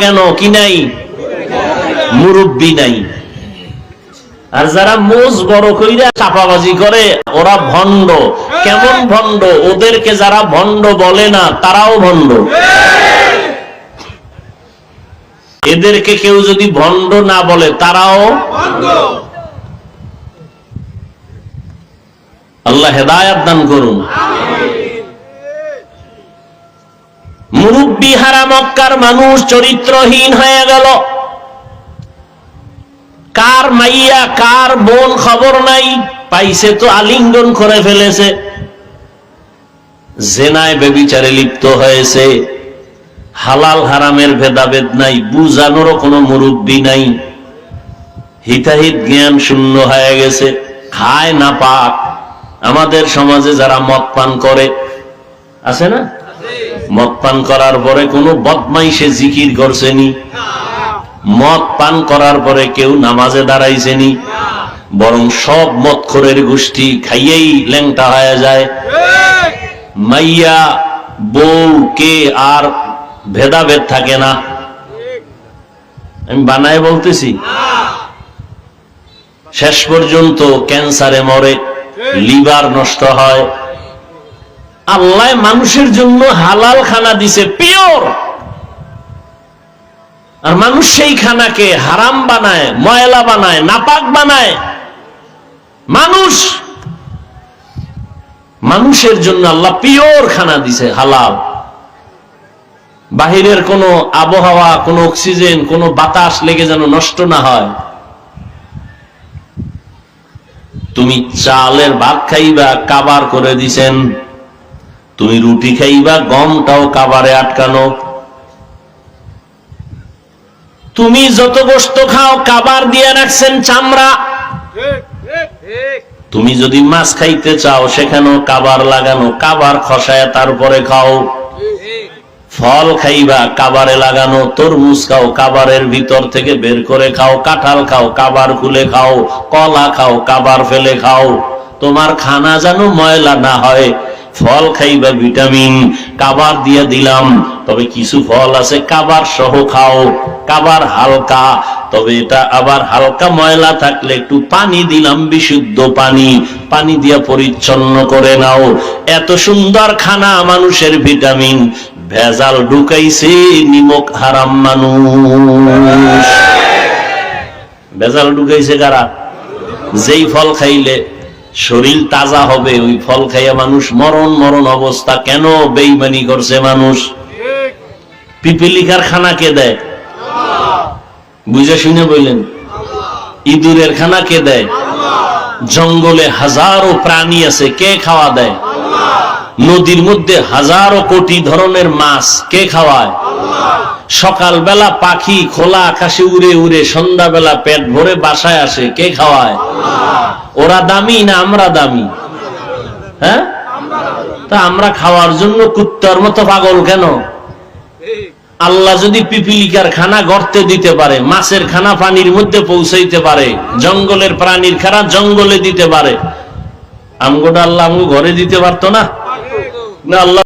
কেন? কি নাই? মুরব্বী নাই। আর যারা মোজ বড় কইরা চাপাবাজি করে, ওরা ভণ্ড। কেমন ভণ্ড? ওদেরকে যারা ভণ্ড বলে না, তারাও ভণ্ড। এদেরকে কেউ যদি ভণ্ড না বলে, তারাও আল্লাহ হেদায়াত দান করুন। মুরব্বী হারা মক্কার মানুষ চরিত্রহীন হয়ে গেল। কার মাইয়া, কার বোন খবর নাই, পাইছে তো আলিঙ্গন করে ফেলেছে। জেনায় বেবিচারে লিপ্ত হয়েছে। হালাল হারামের ভেদাভেদ নাই, বুঝানোরও কোনো মুরব্বী নাই। হিতাহিত জ্ঞান শূন্য হয়ে গেছে। খায় না পাক। আমাদের সমাজে যারা মদ পান করে, আছে না? মদ পান করার পরে কোনো বদমাইশে জিকির করছেনি। মদ পান করার পরে কেউ নামাজে দাঁড়াইছেনি। বরং সব মদখোরের গোষ্ঠী খাইয়েই ল্যাংটা হয়ে যায়। মাইয়া, বউ, কে আর ভেদাভেদ থাকে না। আমি বানায় বলতেছি, শেষ পর্যন্ত ক্যান্সারে মরে, লিভার নষ্ট হয়। আল্লাহ মানুষের জন্য হালাল খানা দিছে, পিওর। আর মানুষ সেই খানাকে হারাম বানায়, ময়লা বানায়, নাপাক বানায়। মানুষ, মানুষের জন্য আল্লাহ পিওর খানা দিছে, হালাল। বাহিরের কোনো আবহাওয়া, কোনো অক্সিজেন, কোনো বাতাস লেগে যেন নষ্ট না হয়। তুমি চালের ভাত খাইবা, কাবার করে দিছেন। তুমি রুটি খাইবা, গমটাও কাবারে আটকানো। তুমি যত গোস্ত খাও, কাবার দিয়ে রাখছেন চামড়া। তুমি যদি মাছ খাইতে চাও, সেখানেও কাবার লাগানো। কাবার খসায় তারপরে খাও। ফল খাইবা, কাবারে লাগানো। তরমুজ খাও, কাবারের ভিতর থেকে বের করে খাও। কাঁঠাল খাও, কাবার খুলে খাও। কলা খাও, কাবার ফেলে খাও। তোমার খানা যেন ময়লা না হয়। ফল খাইবা ভিটামিন, কাবার দিয়ে দিলাম, তবে কিছু ফল আছে, কাবার সহ খাও, কাবার হালকা, তবে এটা আবার হালকা ময়লা থাকলে একটু পানি দিলাম, বিশুদ্ধ পানি পানি দিয়ে পরিচ্ছন্ন করে নাও। এত সুন্দর খানা মানুষের ভিটামিন, ভেজাল ঢুকাইছে নিমক হারাম মানুষ। ভেজাল ঢুকাইছে কারা? যেই ফল খাইলে শরীর তাজা হবে, ওই ফল খাইয়া মানুষ মরণ মরণ অবস্থা। কেন বেইমানি করছে মানুষ? পিপিলিকার খানা কে দেয়? বুঝে শুনে বললেন, ইঁদুরের খানা কে দেয়? জঙ্গলে হাজারো প্রাণী আছে, কে খাওয়া দেয়? নদীর মধ্যে হাজারো কোটি ধরনের মাছ কে খাওয়ায়? সকালবেলা পাখি খোলা আকাশে উড়ে উড়ে, সন্ধ্যাবেলা পেট ভরে বাসায় আসে, কে খাওয়ায়? ওরা দামি না আমরা দামি? হ্যাঁ? তা আমরা খাওয়ার জন্য কুত্তার মতো পাগল কেন? আল্লাহ যদি পিপিলিকার খানা গর্তে দিতে পারে, মাছের খানা পানির মধ্যে পৌঁছাইতে পারে, জঙ্গলের প্রাণীর খানা জঙ্গলে দিতে পারে, আমগোটা আল্লাহ আমগো ঘরে দিতে পারতো না? না আল্লাহ